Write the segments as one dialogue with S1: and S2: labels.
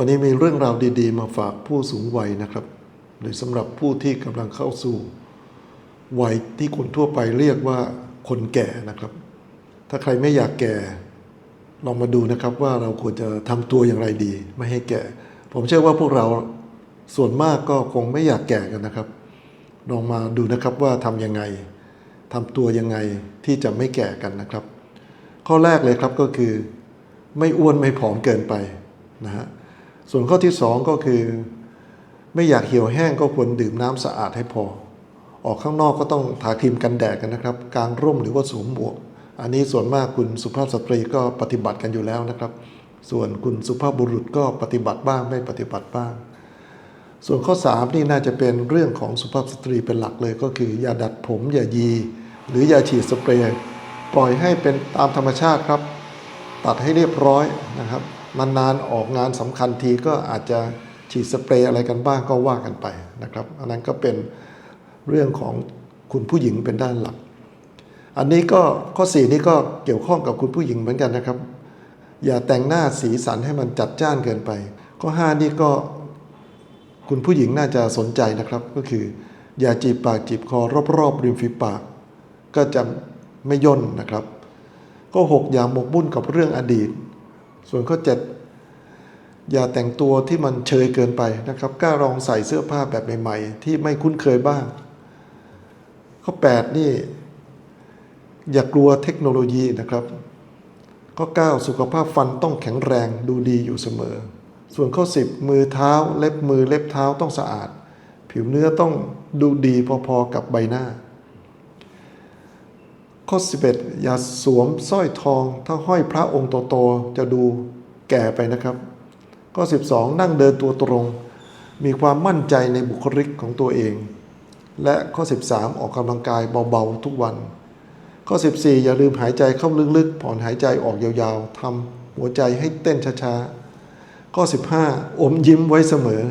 S1: วันนี้มีเรื่องราวดี ๆ มาฝากผู้สูงวัยนะครับหรือสำหรับผู้ที่กำลังเข้าสู่วัยที่คนทั่วไปเรียกว่าคนแก่นะครับ ถ้าใครไม่อยากแก่ ลองมาดูนะครับว่าเราควรจะทำตัวอย่างไรดี ไม่ให้แก่ ผมเชื่อว่าพวกเราส่วนมากก็คงไม่อยากแก่กันนะครับ ลองมาดูนะครับว่าทำยังไงทำตัวยังไงที่จะไม่แก่กันนะครับ ข้อแรกเลยครับก็คือ ไม่อ้วนไม่ผอมเกินไปนะฮะ ส่วนข้อที่สองก็คือ ไม่อยากเหี่ยวแห้งก็ควรดื่มน้ำสะอาดให้พอ ออกข้างนอกก็ต้องทาครีมกันแดดกันนะครับ กางร่มหรือว่าสวมหมวก อันนี้ส่วนมากคุณสุภาพสตรีก็ปฏิบัติกันอยู่แล้วนะครับ ส่วนคุณสุภาพบุรุษก็ปฏิบัติบ้างไม่ปฏิบัติบ้าง ส่วนข้อ3นี่น่าจะเป็นเรื่องของสุภาพสตรีเป็นหลักเลยก็คือ อย่าดัดผมอย่ายี หรืออย่าฉีดสเปรย์ปล่อยให้เป็นตามธรรมชาติครับ ตัดให้เรียบร้อยนะครับ นานๆออกงานสำคัญทีก็อาจจะฉีดสเปรย์อะไรกันบ้างก็ว่ากันไปนะครับ อันนั้นก็เป็นเรื่องของคุณผู้หญิงเป็นด้านหลัก อันนี้ก็ข้อ 4 นี้ก็เกี่ยวข้องกับคุณผู้หญิงเหมือนกันนะครับ อย่าแต่งหน้าสีสันให้มันจัดจ้านเกินไป ข้อ 5 นี่ก็คุณผู้หญิงน่าจะสนใจนะครับ ก็คือ อย่าจีบปากจีบคอรอบๆริมฝีปาก ก็จะไม่ย่นนะครับข้อ6อย่าหมกมุ่นกับเรื่องอดีต ส่วนข้อ 7 อย่าแต่งตัวที่มันเชยเกินไปนะครับกล้าลองใส่เสื้อผ้าแบบใหม่ ๆ ที่ไม่คุ้นเคยบ้าง ข้อ 8 นี่ อย่ากลัวเทคโนโลยีนะครับ ข้อ 9 สุขภาพฟันต้องแข็งแรงดูดีอยู่เสมอ ส่วนข้อ 10 มือเท้า เล็บมือเล็บเท้าต้องสะอาด ผิวเนื้อต้องดูดีพอๆกับใบหน้า ข้อ 11 อย่าสวมสร้อยทอง ถ้าห้อยพระองค์โตๆจะดูแก่ไปนะครับ ข้อ 12 นั่งเดินตัวตรง มีความมั่นใจในบุคลิกของตัวเอง และข้อ 13 ออกกำลังกายเบาๆทุกวัน ข้อ 14 อย่าลืมหายใจเข้าลึกๆ ผ่อนหายใจออกยาวๆทำหัวใจให้เต้นช้าๆ ข้อ 15 อมยิ้มไว้เสมอ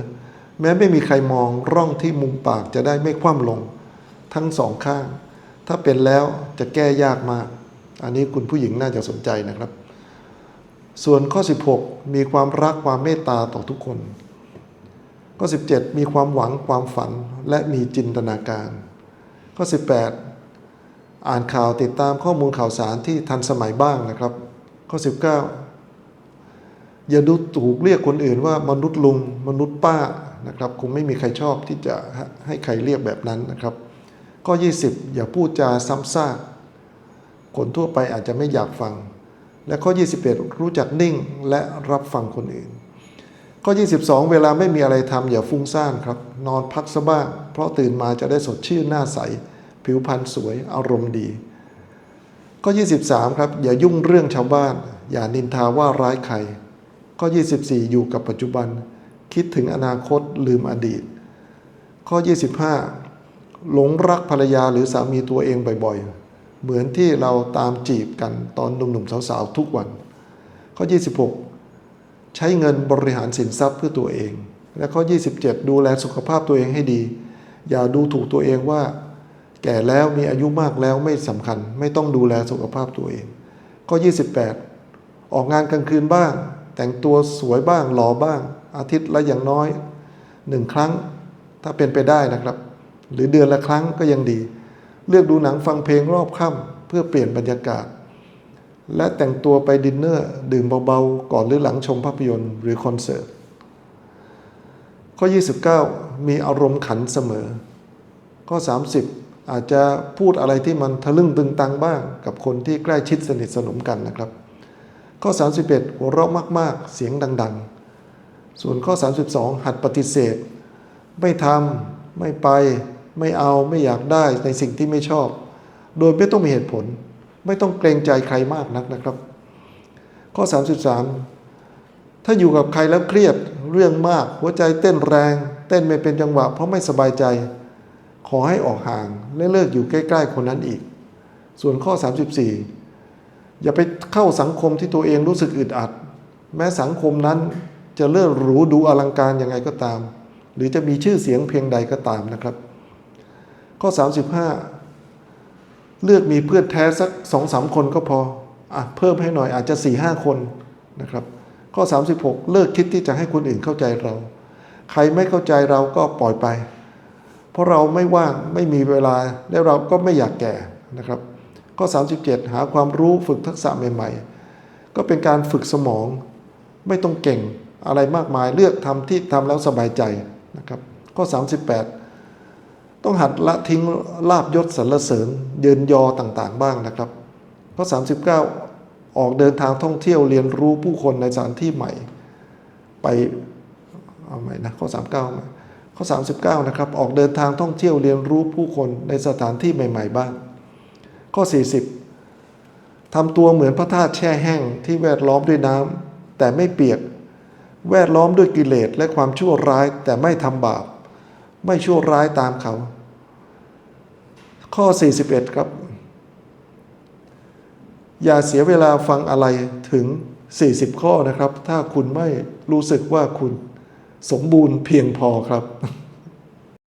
S1: แม้ไม่มีใครมองร่องที่มุมปากจะได้ไม่คว่ำลง ทั้งสองข้าง ถ้าเป็นแล้วจะแก้ยากมาก อันนี้คุณผู้หญิงน่าจะสนใจนะครับ ส่วนข้อ 16 มีความรักความเมตตาต่อทุกคน ข้อ 17 มีความหวังความฝันและมีจินตนาการ ข้อ 18 อ่านข่าวติดตามข้อมูลข่าวสารที่ทันสมัยบ้างนะครับ ข้อ 19 อย่าดูถูกเรียกคนอื่นว่ามนุษย์ลุงมนุษย์ป้านะครับ คงไม่มีใครชอบที่จะให้ใครเรียกแบบนั้นนะครับ ข้อ 20 อย่าพูดจาซ้ำซากคนทั่วไปอาจจะไม่อยากฟัง และข้อ 21 รู้จักนิ่งและรับฟังคนอื่น ข้อ 22 เวลาไม่มีอะไรทำอย่าฟุ้งซ่านครับ นอนพักซะบ้าง เพราะตื่นมาจะได้สดชื่นหน้าใส ผิวพรรณสวยอารมณ์ดี ข้อ 23 ครับ อย่ายุ่งเรื่องชาวบ้าน อย่านินทาว่าร้ายใคร ข้อ 24 อยู่กับปัจจุบัน คิดถึงอนาคตลืมอดีต ข้อ 25 หลงรักภรรยาหรือสามีตัวเองบ่อยๆ เหมือนที่เราตามจีบกันตอนหนุ่มๆสาวๆทุกวัน ข้อ 26 ใช้เงินบริหารสินทรัพย์เพื่อตัวเอง และข้อ 27 ดูแลสุขภาพตัวเองให้ดี อย่าดูถูกตัวเองว่า แก่แล้วมีอายุมากแล้วไม่สำคัญ ไม่ต้องดูแลสุขภาพตัวเอง ข้อ 28 ออกงานกลางคืนบ้าง แต่งตัวสวยบ้างหล่อบ้าง อาทิตย์ละอย่างน้อยหนึ่งครั้งถ้าเป็นไปได้นะครับ หรือเดือนละครั้งก็ยังดี เลือกดูหนังฟังเพลงรอบค่ำเพื่อเปลี่ยนบรรยากาศ และแต่งตัวไปดินเนอร์ ดื่มเบาๆ ก่อนหรือหลังชมภาพยนตร์หรือคอนเสิร์ต ข้อ 29 มีอารมณ์ขันเสมอ ข้อ 30 อาจจะพูดอะไรที่มันทะลึ่งตึงตังบ้างกับคนที่ใกล้ชิดสนิทสนมกันนะครับ ข้อ 31 หัวเราะมากๆ เสียงดังๆ ส่วนข้อ 32 หัดปฏิเสธ ไม่ทำไม่ไป ไม่เอาไม่อยากได้ในสิ่งที่ไม่ชอบ โดยไม่ต้องมีเหตุผล ไม่ต้องเกรงใจใครมากนักนะครับ ข้อ 33 ถ้าอยู่กับใครแล้วเครียดเรื่องมาก หัวใจเต้นแรง เต้นไม่เป็นจังหวะ เพราะไม่สบายใจ ขอให้ออกห่างและเลิกอยู่ใกล้ ๆ คนนั้นอีก ส่วนข้อ 34 อย่าไปเข้าสังคมที่ตัวเองรู้สึกอึดอัด แม้สังคมนั้นจะเลิศหรูดูอลังการยังไงก็ตาม หรือจะมีชื่อเสียงเพียงใดก็ตามนะครับ ข้อ 35 เลือกมีเพื่อนแท้สักสองสามคนก็พออะเพิ่มให้หน่อยอาจจะ4ี่ห้าคนนะครับ ข้อ 36 เลิกคิดที่จะให้คนอื่นเข้าใจเรา ใครไม่เข้าใจเราก็ปล่อยไป เพราะเราไม่ว่างไม่มีเวลาและเราก็ไม่อยากแก่นะครับ ข้อ 37 หาความรู้ฝึกทักษะใหม่ ๆ ก็เป็นการฝึกสมอง ไม่ต้องเก่งอะไรมากมายเลือกทำที่ทำแล้วสบายใจนะครับ ข้อ 38 ต้องหัดละทิ้งลาบยศสรรเสริญเยินยอต่างๆ บ้างนะครับข้อ39 ออกเดินทางท่องเที่ยวเรียนรู้ผู้คนในสถานที่ใหม่ ไปเอาใหม่นะข้อ 39ม่ข้อ 39 นะครับ ออกเดินทางท่องเที่ยวเรียนรู้ผู้คนในสถานที่ใหม่ ๆ บ้าง ข้อ 40ทำตัวเหมือนพระธาตุแช่แห้งที่แวดล้อมด้วยน้ำแต่ไม่เปียก แวดล้อมด้วยกิเลสและความชั่วร้ายแต่ไม่ทำบาป ไม่ชั่วร้ายตามเขา ข้อ 41 ครับ อย่าเสียเวลาฟังอะไรถึง 40 ข้อนะครับ ถ้าคุณไม่รู้สึกว่าคุณสมบูรณ์เพียงพอครับ